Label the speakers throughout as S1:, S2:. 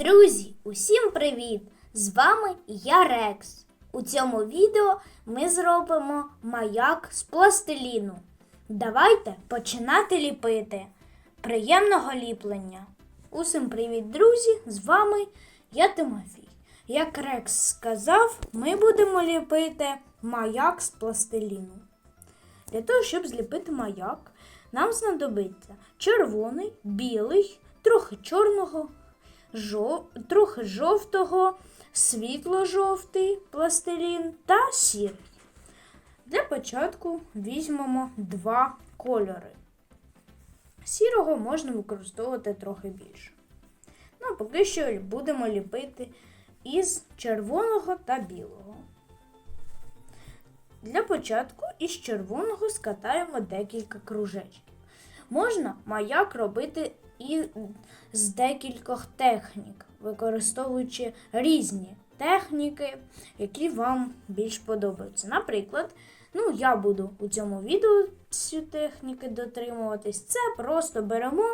S1: Друзі, усім привіт! З вами я Рекс. У цьому відео ми зробимо маяк з пластиліну. Давайте починати ліпити. Приємного ліплення! Усім привіт, друзі! З вами я Тимофій. Як Рекс сказав, ми будемо ліпити маяк з пластиліну. Для того, щоб зліпити маяк, нам знадобиться червоний, білий, трохи чорного, жов... трохи жовтого, світло-жовтий пластилін та сірий. Для початку візьмемо два кольори. Сірого можна використовувати трохи більше. Ну, поки що будемо ліпити із червоного та білого. Для початку із червоного скатаємо декілька кружечків. Можна маяк робити і з декількох технік, використовуючи різні техніки, які вам більш подобаються. Наприклад, ну, я буду у цьому відео цю техніки дотримуватись. Це просто беремо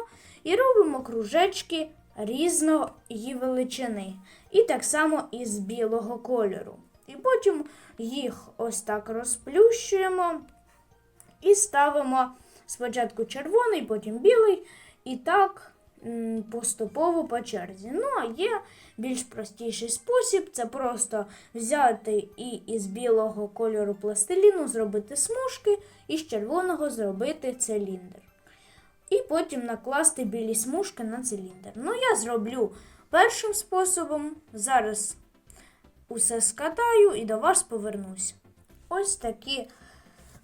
S1: і робимо кружечки різної величини. І так само із білого кольору. І потім їх ось так розплющуємо і ставимо спочатку червоний, потім білий, і так поступово по черзі. Ну, а є більш простіший спосіб це просто взяти і із білого кольору пластиліну зробити смужки, і з червоного зробити циліндр. І потім накласти білі смужки на циліндр. Ну, я зроблю першим способом. Зараз усе скатаю і до вас повернусь. Ось такі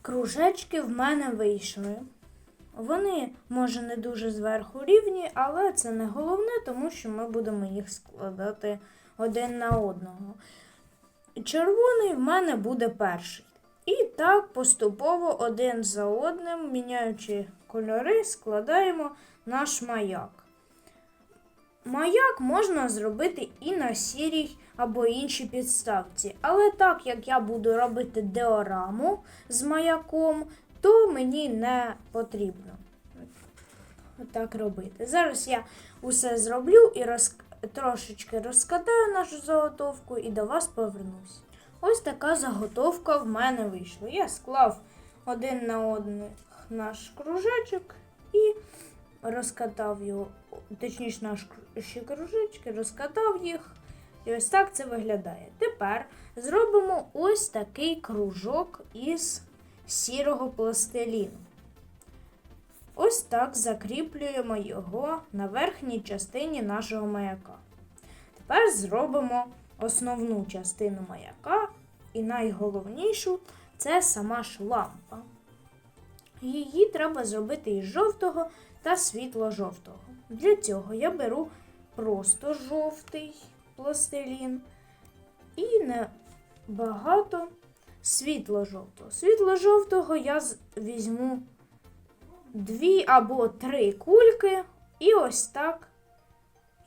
S1: кружечки в мене вийшли. Вони, може, не дуже зверху рівні, але це не головне, тому що ми будемо їх складати один на одного. Червоний в мене буде перший. І так поступово один за одним, міняючи кольори, складаємо наш маяк. Маяк можна зробити і на сірій або іншій підставці. Але так як я буду робити диораму з маяком, то мені не потрібно так робити. Зараз я усе зроблю і роз... трошечки розкатаю нашу заготовку і до вас повернусь. Ось така заготовка в мене вийшла. Я склав один на один наш кружечок і розкатав його, точніше, наші кружечки, розкатав їх. І ось так це виглядає. Тепер зробимо ось такий кружок із сірого пластиліну. Ось так закріплюємо його на верхній частині нашого маяка. Тепер зробимо основну частину маяка і найголовнішу це сама ж лампа. Її треба зробити із жовтого та світло-жовтого. Для цього я беру просто жовтий пластилін і небагато світло-жовтого. Світло-жовтого я візьму дві або три кульки і ось так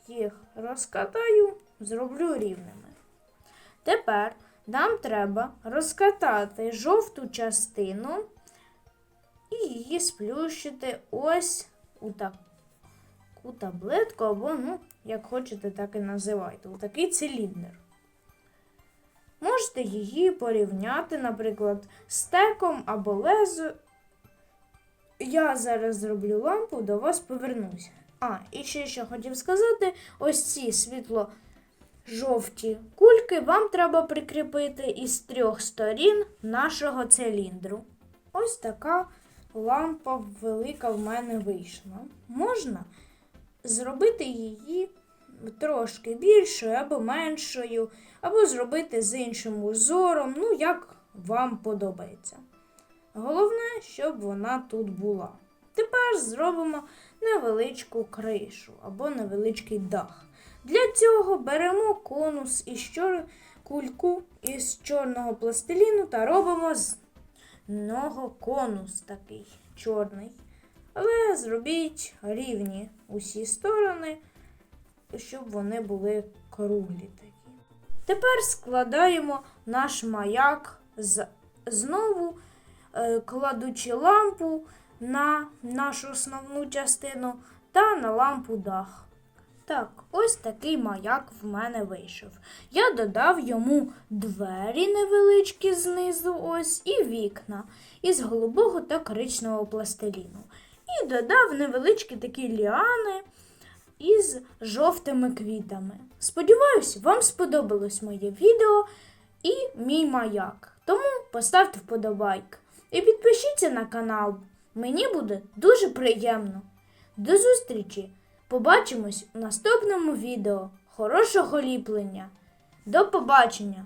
S1: їх розкатаю, зроблю рівними. Тепер нам треба розкатати жовту частину і її сплющити ось у таку таблетку, або, ну, як хочете, так і називайте, у такий циліндр. Можете її порівняти, наприклад, стеком або лезо. Я зараз зроблю лампу, до вас повернуся. А, і ще що хотів сказати: ось ці світло жовті кульки вам треба прикріпити із трьох сторін нашого циліндру. Ось така лампа велика в мене вийшла. Можна зробити її трошки більшою або меншою, або зробити з іншим узором, ну, як вам подобається. Головне, щоб вона тут була. Тепер зробимо невеличку кришу або невеличкий дах. Для цього беремо конус із чор... кульку із чорного пластиліну та робимо з нього конус такий чорний. Але зробіть рівні усі сторони, щоб вони були круглі такі. Тепер складаємо наш маяк з... знову е, кладучи лампу на нашу основну частину та на лампу дах. Так, ось такий маяк в мене вийшов. Я додав йому двері невеличкі знизу, ось, і вікна із голубого та коричневого пластиліну. І додав невеличкі такі ліани із жовтими квітами. Сподіваюсь, вам сподобалось моє відео і мій маяк. Тому поставте вподобайк і підпишіться на канал. Мені буде дуже приємно. До зустрічі! Побачимось у наступному відео. Хорошого ліплення. До побачення!